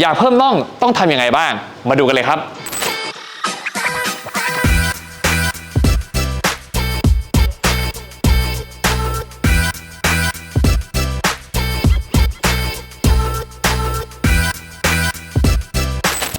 อยากเพิ่มน่องต้องทำยังไงบ้าง มาดูกันเลยครับ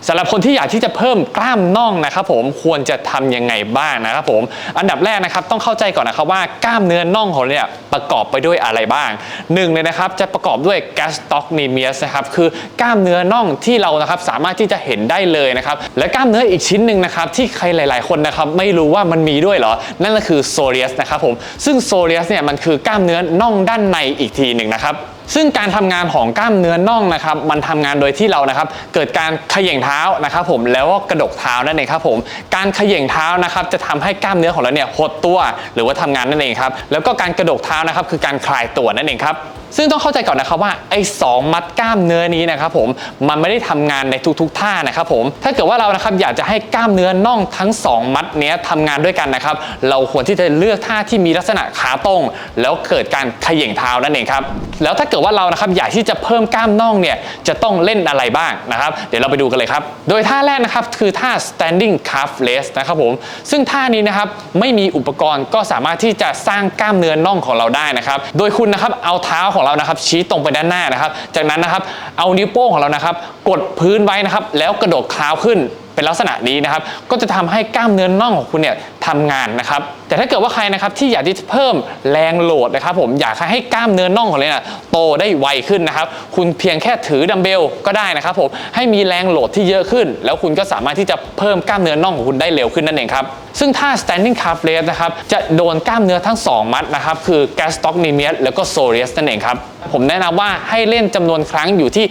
สำหรับคนที่อยากที่จะเพิ่มกล้ามน่องนะครับผมควรจะทำยังไงบ้างนะครับผมอันดับแรกนะครับต้องเข้าใจก่อนนะครับว่ากล้ามเนื้อน่องของเราเนี่ยประกอบไปด้วยอะไรบ้างหนึ่งเลยนะครับจะประกอบด้วย gastrocnemius นะครับคือกล้ามเนื้อน่องที่เรานะครับสามารถที่จะเห็นได้เลยนะครับและกล้ามเนื้ออีกชิ้นหนึ่งนะครับที่ใครหลาย ๆ คนนะครับไม่รู้ว่ามันมีด้วยเหรอ นั่นก็คือ soleus นะครับผมซึ่ง soleus เนี่ยมันคือกล้ามเนื้อน่องด้านในอีกทีหนึ่งนะครับ ซึ่งการทำงานของกล้ามเนื้อน่องนะครับมันทำงานโดยที่เรานะครับเกิดการเขย่งเท้านะครับผมแล้วก็กระดกเท้านั่นเองครับผมการเขย่งเท้านะครับจะทำให้กล้ามเนื้อของเราเนี่ยหดตัว หรือว่าทำงานนั่นเองครับแล้วก็การกระดกเท้านะครับคือการคลายตัวนั่นเองครับ ซึ่งต้องเข้าใจก่อนนะครับว่าไอ้สองมัดกล้ามเนื้อนี้นะครับผมมันไม่ได้ทำงานในทุกๆท่านะครับผมถ้าเกิดว่าเรานะครับอยากจะให้กล้ามเนื้อน่องทั้งสองมัดเนี้ยทำงานด้วยกันนะครับเราควรที่จะเลือกท่าที่มีลักษณะขาตรง แล้วเกิดการเขย่งเท้านั่นเองครับแล้วถ้าเกิดว่าเรานะครับอยากที่จะเพิ่มกล้ามน่องเนี่ยจะต้องเล่นอะไรบ้างนะครับเดี๋ยวเราไปดูกันเลยครับโดยท่าแรกนะครับคือท่า standing calf raise นะครับผมซึ่งท่านี้นะครับไม่มีอุปกรณ์ก็สามารถที่จะสร้างกล้ามเนื้อน่องของเราได้นะครับโดยคุณนะครับเอาเท้าของเรานะครับ ชี้ตรงไปด้านหน้านะครับ จากนั้นนะครับ เอานิ้วโป้งของเรานะครับ กดพื้นไว้นะครับ แล้วกระโดดเท้าขึ้นเป็นลักษณะนี้นะครับ ก็จะทำให้กล้ามเนื้อน่องของคุณเนี่ยทำงานนะครับ แต่ถ้าเกิดว่าใครนะครับที่อยากที่จะเพิ่มแรงโหลดนะครับผมอยากให้กล้ามเนื้อน่องของเราเนี่ยโตได้ไวขึ้นนะครับ คุณเพียงแค่ถือดัมเบลก็ได้นะครับผมให้มีแรงโหลดที่เยอะขึ้น แล้วคุณก็สามารถที่จะเพิ่มกล้ามเนื้อน่องของคุณได้เร็วขึ้นนั่นเองครับซึ่งท่า standing calf raise นะครับจะโดนกล้ามเนื้อทั้ง 2 มัดนะครับคือ gastrocnemius แล้วก็ soleus นั่นเองครับผมแนะนำว่าให้เล่นจำนวนครั้งอยู่ที่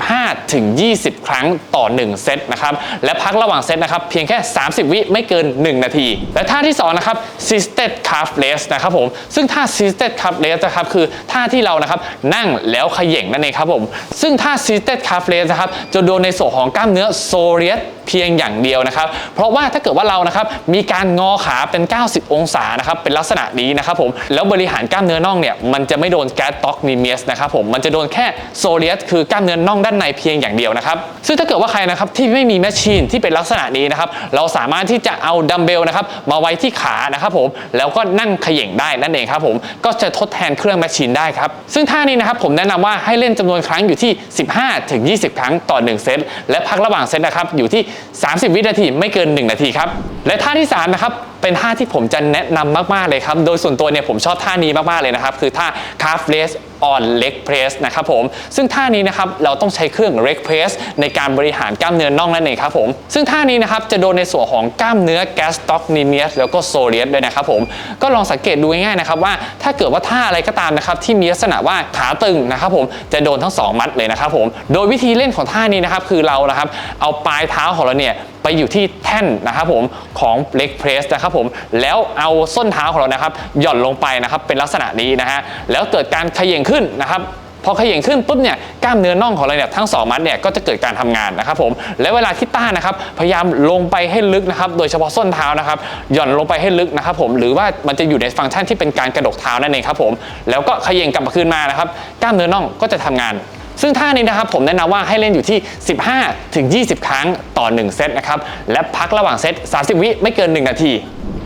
15 ถึง 20 ครั้งต่อ 1 เซตนะครับและพักระหว่างเซตนะครับเพียงแค่ 30 วิไม่เกิน 1 นาที และท่าที่2นะครับ assisted calf raise นะครับผมซึ่งท่า assisted calf raise นะครับคือท่าที่เรานะครับนั่งแล้วขย่งนั่นเองครับผมซึ่งท่า assisted calf raise นะครับจะโดนในส่วนของกล้ามเนื้อ soleus เพียงอย่างเดียวนะครับ เพราะว่าถ้าเกิดว่าเรานะครับมีการงอขาเป็น 90 องศานะครับเป็นลักษณะนี้นะครับผมแล้วบริหารกล้ามเนื้อน่องเนี่ยมันจะไม่โดนแกสต็อกนิเมียสนะครับผมมันจะโดนแค่โซเลียสคือกล้ามเนื้อน่องด้านในเพียงอย่างเดียวนะครับซึ่งถ้าเกิดว่าใครนะครับที่ไม่มีแมชชีนที่เป็นลักษณะนี้นะครับเราสามารถที่จะเอาดัมเบลนะครับมาไว้ที่ขานะครับผม แล้วก็นั่งเขย่งได้นั่นเองครับผมก็จะทดแทนเครื่องแมชชีนได้ครับซึ่งท่านี้นะครับผมแนะนำว่าให้เล่นจำนวนครั้งอยู่ที่ 15ถึง20 ครั้งต่อ 1 เซตและพักระหว่างเซตนะครับอยู่ที่ 30 วินาทีไม่เกิน 1 นาทีครับ และท่าที่3นะครับเป็นท่าที่ผมจะแนะนำมากๆเลยครับ โดยส่วนตัวเนี่ยผมชอบท่านี้มากๆเลยนะครับ คือท่า calf raise on leg press นะครับผม ซึ่งท่านี้นะครับเราต้องใช้เครื่อง leg press ในการบริหารกล้ามเนื้อน่องนั่นเองครับผม ซึ่งท่านี้นะครับจะโดนในส่วนของกล้ามเนื้อ gastrocnemius แล้วก็ soleus ด้วยนะครับผม ก็ลองสังเกตดูง่ายๆนะครับว่าถ้าเกิดว่าท่าอะไรก็ตามนะครับที่มีลักษณะว่าขาตึงนะครับผมจะโดนทั้งสองมัดเลยนะครับผม โดยวิธีเล่นของท่านี้นะครับคือเรานะครับเอาปลายเท้าของเราเนี่ย ไปอยู่ที่แท่นนะครับผมของ leg press นะครับผมแล้วเอาส้นเท้าของเรานะครับ หย่อนลงไปนะครับเป็นลักษณะนี้นะฮะแล้วเกิดการเขย่งขึ้นนะครับพอเขย่งขึ้นปุ๊บเนี่ยกล้ามเนื้อน่องของเราเนี่ยทั้งสองมัดเนี่ยก็จะเกิดการทำงานนะครับผมและเวลาที่ต้านะครับพยายามลงไปให้ลึกนะครับโดยเฉพาะส้นเท้านะครับหย่อนลงไปให้ลึกนะครับผมหรือว่ามันจะอยู่ในฟังก์ชันที่เป็นการกระดกเท้านั่นเองครับผมแล้วก็เขย่งกลับมาคืนมานะครับกล้ามเนื้อน่องก็จะทำงาน ซึ่งท่านี้นะครับผมแนะนำว่าให้เล่นอยู่ที่ 15 ถึง 20 ครั้งต่อ 1 เซตนะครับ และพักระหว่างเซต 30 วิไม่เกิน 1 นาที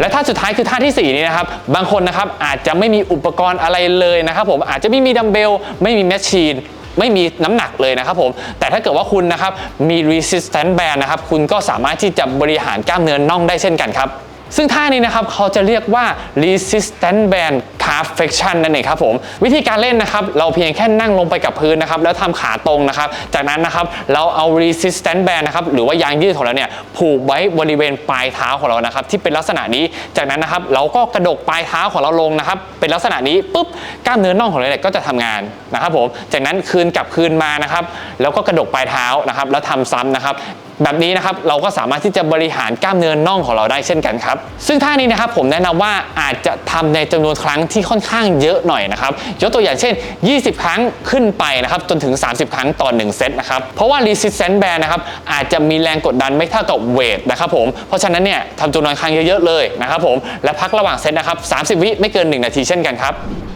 และท่าสุดท้ายคือท่าที่ 4 นี้นะครับ บางคนนะครับอาจจะไม่มีอุปกรณ์อะไรเลยนะครับผมอาจจะไม่มีดัมเบล ไม่มีแมชชีนไม่มีน้ำหนักเลยนะครับผม แต่ถ้าเกิดว่าคุณนะครับมี resistance band นะครับ คุณก็สามารถที่จะบริหารกล้ามเนื้อน่องได้เช่นกันครับ ซึ่งท่านี้นะครับเขาจะเรียกว่า resistance band calf flexion นั่นเองครับผม วิธีการเล่นนะครับ เราเพียงแค่นั่งลงไปกับพื้นนะครับ แล้วทำขาตรงนะครับ จากนั้นนะครับเราเอา resistance band นะครับ หรือว่ายางยืดของเราเนี่ยผูกไว้บริเวณปลายเท้าของเรานะครับ ที่เป็นลักษณะนี้ จากนั้นนะครับเราก็กระดกปลายเท้าของเราลงนะครับ เป็นลักษณะนี้ปุ๊บกล้ามเนื้อน่องของเราเนี่ยก็จะทำงานนะครับผมจากนั้นคืนกลับคืนมานะครับแล้วก็กระดกปลายเท้านะครับ แล้วทำซ้ำนะครับ แบบนี้นะครับเราก็สามารถที่จะบริหารกล้ามเนื้อน่องของเราได้เช่นกันครับ ซึ่งท่านี้นะครับผมแนะนำว่าอาจจะทำในจำนวนครั้งที่ที่ค่อนข้างเยอะหน่อยนะครับยกตัวอย่างเช่น 20 ครั้งขึ้นไปนะครับจนถึง 30 ครั้งต่อ 1 เซตนะครับเพราะว่า resistance band นะครับอาจจะมีแรงกดดันไม่เท่ากับเวทนะครับผมเพราะฉะนั้นเนี่ยทำจำนวนครั้งเยอะๆเลยนะครับผมและพักระหว่างเซตนะครับ30 วิไม่เกิน 1 นาทีเช่นกันครับ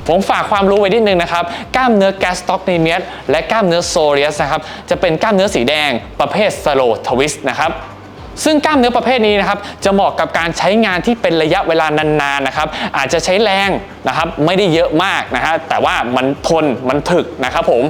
ผมฝากความรู้ไว้นิดนึงนะครับกล้ามเนื้อแกสต็อกนีเมียสและกล้ามเนื้อโซเรียสนะครับจะเป็นกล้ามเนื้อสีแดงประเภทสโลทวิสต์นะครับซึ่งกล้ามเนื้อประเภทนี้นะครับจะเหมาะกับการใช้งานที่เป็นระยะเวลานานๆนะครับ อาจจะใช้แรงนะครับไม่ได้เยอะมากนะฮะแต่ว่ามันทนมันถึกนะครับผม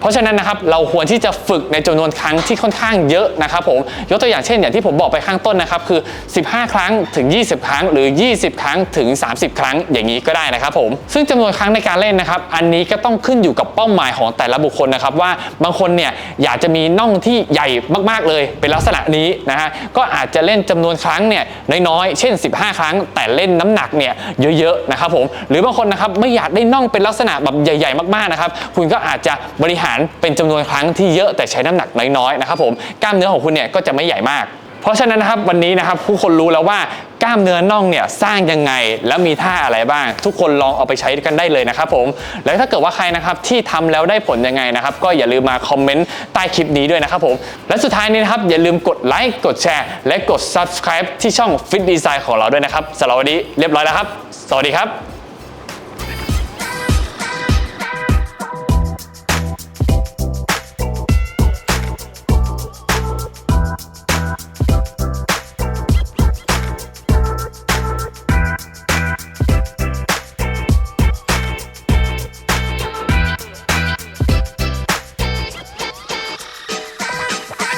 เพราะฉะนั้นนะครับเราควรที่จะฝึกในจำนวนครั้งที่ค่อนข้างเยอะนะครับผมยกตัวอย่างเช่นอย่างที่ผมบอกไปข้างต้นนะครับคือ 15 ครั้งถึง 20 ครั้ง หรือ 20 ครั้งถึง 30 ครั้งอย่างนี้ก็ได้นะครับผมซึ่งจำนวนครั้งในการเล่นนะครับ อันนี้ก็ต้องขึ้นอยู่กับเป้าหมายของแต่ละบุคคลนะครับว่าบางคนเนี่ยอยากจะมีน่องที่ใหญ่มากๆเลย เป็นลักษณะนี้นะฮะก็อาจจะเล่นจำนวนครั้งเนี่ยน้อยๆเช่น 15 ครั้ง แต่เล่นน้ำหนักเนี่ยเยอะๆนะครับผมหรือบางคนนะครับไม่อยากได้น่องเป็นลักษณะแบบใหญ่ ๆ มากๆนะครับคุณก็อาจจะบริหารเป็นจำนวนครั้งที่เยอะแต่ใช้น้ำหนักน้อยๆนะครับผมกล้ามเนื้อของคุณเนี่ยก็จะไม่ใหญ่มาก เพราะฉะนั้นนะครับวันนี้นะครับผู้คนรู้แล้วว่ากล้ามเนื้อน่องเนี่ยสร้างยังไงแล้วมีท่าอะไรบ้าง ทุกคนลองเอาไปใช้กันได้เลยนะครับผมแล้วถ้าเกิดว่าใครนะครับที่ทำแล้วได้ผลยังไงนะครับก็อย่าลืมมาคอมเมนต์ใต้คลิปนี้ด้วยนะครับผมและสุดท้ายนี้นะครับอย่าลืมกดไลค์กดแชร์ และกด subscribe ที่ช่อง Fit Design ของเราด้วยนะครับสำหรับวันนี้เรียบร้อยแล้วครับ สวัสดีครับ